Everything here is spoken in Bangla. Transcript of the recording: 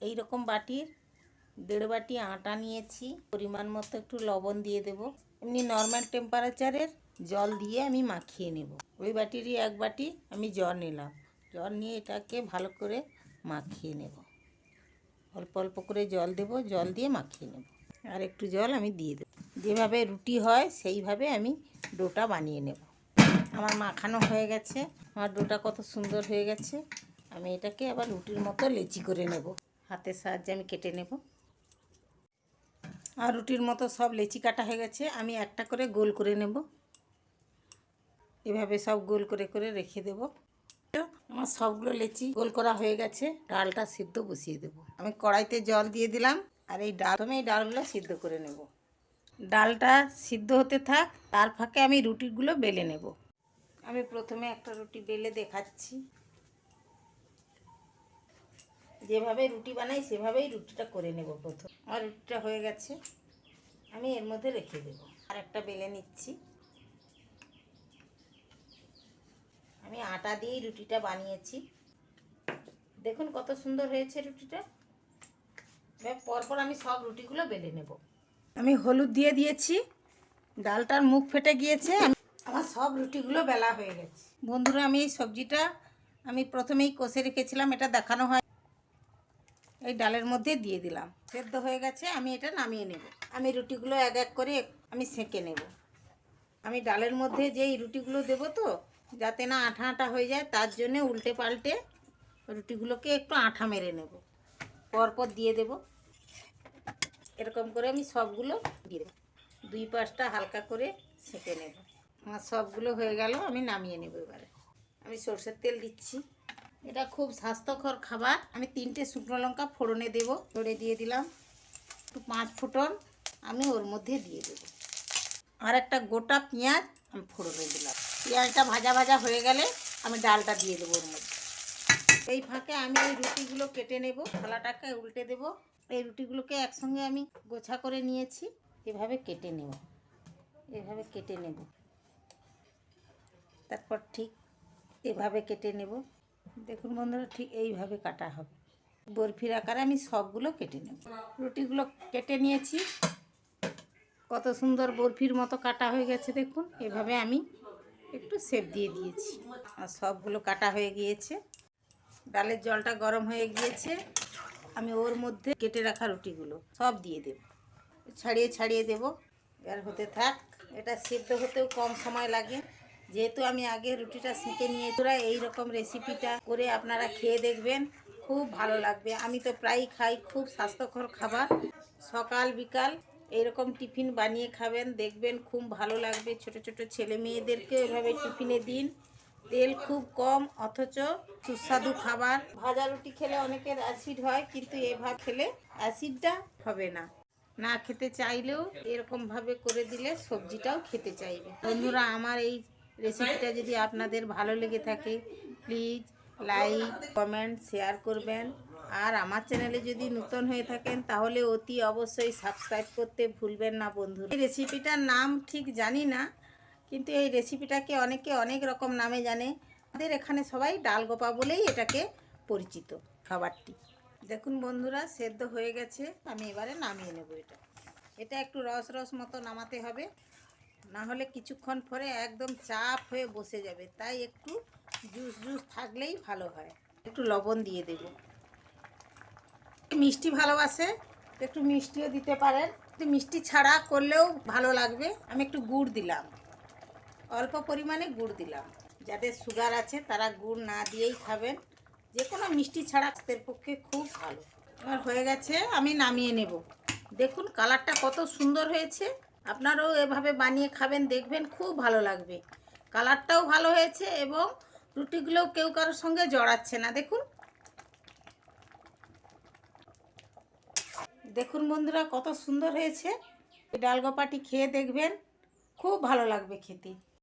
এই রকম বাটির দেড় বাটি আটা নিয়েছি। পরিমাণ মতো একটু লবণ দিয়ে দেব। এমনি নর্মাল টেম্পারেচারের জল দিয়ে আমি মাখিয়ে নেব। ওই বাটিরই এক বাটি আমি জল নিলাম। জল নিয়ে এটাকে ভালো করে মাখিয়ে নেব। অল্প অল্প করে জল দেব, জল দিয়ে মাখিয়ে নেব। আর একটু জল আমি দিয়ে দেবো। যেভাবে রুটি হয়, সেইভাবে আমি ডোটা বানিয়ে নেব। আমার মাখানো হয়ে গেছে। আমার ডোটা কত সুন্দর হয়ে গেছে। আমি এটাকে আবার রুটির মতো লেচি করে নেব। হাতের সাহায্যে আমি কেটে নেব। আর রুটির মতো সব লেচি কাটা হয়ে গেছে, আমি একটা করে গোল করে নেব। এভাবে সব গোল করে করে রেখে দেব। আমার সবগুলো লেচি গোল করা হয়ে গেছে, ডালটা সিদ্ধ বসিয়ে দেব। আমি কড়াইতে জল দিয়ে দিলাম, আর এই ডাল আমি এই ডালগুলো সিদ্ধ করে নেব। ডালটা সিদ্ধ হতে থাক, তার ফাঁকে আমি রুটিগুলো বেলে নেব। আমি প্রথমে একটা রুটি বেলে দেখাচ্ছি। যেভাবে রুটি বানাই, সেভাবেই রুটিটা করে নেব প্রথম। আমার রুটিটা হয়ে গেছে। আমি এর মধ্যে রেখে দেব। আর একটা বেলে নিচ্ছি। আমি আটা দিয়েই রুটিটা বানিয়েছি। দেখুন কত সুন্দর হয়েছে রুটিটা। পরপর আমি সব রুটিগুলো বেলে নেব। আমি হলুদ দিয়ে দিয়েছি। ডালটার মুখ ফেটে গিয়েছে। আমার সব রুটিগুলো বেলা হয়ে গেছে। বন্ধুরা, আমি এই সবজিটা আমি প্রথমেই কষে রেখেছিলাম। এটা দেখানো হয় এই ডালের মধ্যে দিয়ে দিলাম। সেদ্ধ হয়ে গেছে, আমি এটা নামিয়ে নেব। আমি রুটিগুলো এক এক করে আমি সেঁকে নেব। আমি ডালের মধ্যে যেই রুটিগুলো দেবো তো, যাতে না আঠা আঠা হয়ে যায়, তার জন্যে উল্টে পাল্টে রুটিগুলোকে একটু আঠা মেরে নেব। পরপর দিয়ে দেব। এরকম করে আমি সবগুলো দিয়ে দুই পাশটা হালকা করে সেঁকে নেব। আমার সবগুলো হয়ে গেল, আমি নামিয়ে নেব এবারে। আমি সর্ষের তেল দিচ্ছি। এটা খুব স্বাস্থ্যকর খাবার। আমি তিনটে শুকনো লঙ্কা ফোড়নে দেব ফোড়ে দিয়ে দিলাম। একটু পাঁচ ফুটন আমি ওর মধ্যে দিয়ে দেবো। আর একটা গোটা পেঁয়াজ আমি ফোড়নে দিলাম। পেঁয়াজটা ভাজা ভাজা হয়ে গেলে আমি ডালটা দিয়ে দেবো ওর মধ্যে। এই ফাঁকে আমি এই রুটিগুলো কেটে নেব, থালাটাকে উল্টে দেব। এই রুটিগুলোকে একসঙ্গে আমি গোছা করে নিয়েছি, এভাবে কেটে নেব। এভাবে কেটে নেব। তারপর ঠিক এভাবে কেটে নেব। দেখুন বন্ধুরা, ঠিক এইভাবে কাটা হবে। বরফির আকারে আমি সবগুলো কেটে নেব। রুটিগুলো কেটে নিয়েছি। কত সুন্দর বরফির মতো কাটা হয়ে গেছে দেখুন। এভাবে আমি একটু সেপ দিয়ে দিয়েছি। আর সবগুলো কাটা হয়ে গিয়েছে। ডালের জলটা গরম হয়ে গিয়েছে। আমি ওর মধ্যে কেটে রাখা রুটিগুলো সব দিয়ে দেব। ছাড়িয়ে ছাড়িয়ে দেব। এবার হতে থাক। এটা সিদ্ধ হতেও কম সময় লাগে। যেহেতু আমি আগে রুটিটা সেঁকে নিয়ে তোরা এইরকম রেসিপিটা করে আপনারা খেয়ে দেখবেন, খুব ভালো লাগবে। আমি তো প্রায়ই খাই, খুব স্বাস্থ্যকর খাবার। সকাল, বিকাল এইরকম টিফিন বানিয়ে খাবেন, দেখবেন খুব ভালো লাগবে। ছোট ছোট ছেলে মেয়েদেরকে এভাবে টিফিনে দিন। তেল খুব কম, অথচ সুস্বাদু খাবার। ভাজা রুটি খেলে অনেকের অ্যাসিড হয়, কিন্তু এভাবে খেলে অ্যাসিডটা হবে না। না খেতে চাইলেও এরকমভাবে করে দিলে সবজিটাও খেতে চাইবে। বন্ধুরা, আমার এই রেসিপিটা যদি আপনাদের ভালো লেগে থাকে প্লিজ লাইক কমেন্ট শেয়ার করবেন। আর আমার চ্যানেলে যদি নতুন হয়ে থাকেন তাহলে অতি অবশ্যই সাবস্ক্রাইব করতে ভুলবেন না বন্ধু এই রেসিপিটার নাম ঠিক জানি না কিন্তু এই রেসিপিটাকে অনেকে অনেক রকম নামে জানে। আমাদের এখানে সবাই ডাল গোপা বলেই এটাকে পরিচিত খাবারটি। দেখুন বন্ধুরা সেদ্ধ হয়ে গেছে। আমি এবারে নামিয়ে নেব এটা। এটা একটু রস রস মতো নামাতে হবে। না হলে কিছুক্ষণ পরে একদম চাপ হয়ে বসে যাবে। তাই একটু জুস জুস থাকলেই ভালো হয়। একটু লবণ দিয়ে দেব। মিষ্টি ভালোবাসে একটু মিষ্টিও দিতে পারেন। একটু মিষ্টি ছাড়া করলেও ভালো লাগবে। আমি একটু গুড় দিলাম। অল্প পরিমাণে গুড় দিলাম। যাদের সুগার আছে, তারা গুড় না দিয়েই খাবেন। যে কোনো মিষ্টি ছাড়া স্বাস্থ্যের পক্ষে খুব ভালো। আমার হয়ে গেছে, আমি নামিয়ে নেব। দেখুন, কালারটা কত সুন্দর হয়েছে। আপনারাও এভাবে বানিয়ে খাবেন, দেখবেন খুব ভালো লাগবে। কালারটাও ভালো হয়েছে এবং রুটিগুলোও কেউ কারোর সঙ্গে জড়াচ্ছে না, দেখুন। দেখুন বন্ধুরা, কত সুন্দর হয়েছে। ডালগোপাটি খেয়ে দেখবেন, খুব ভালো লাগবে খেতে।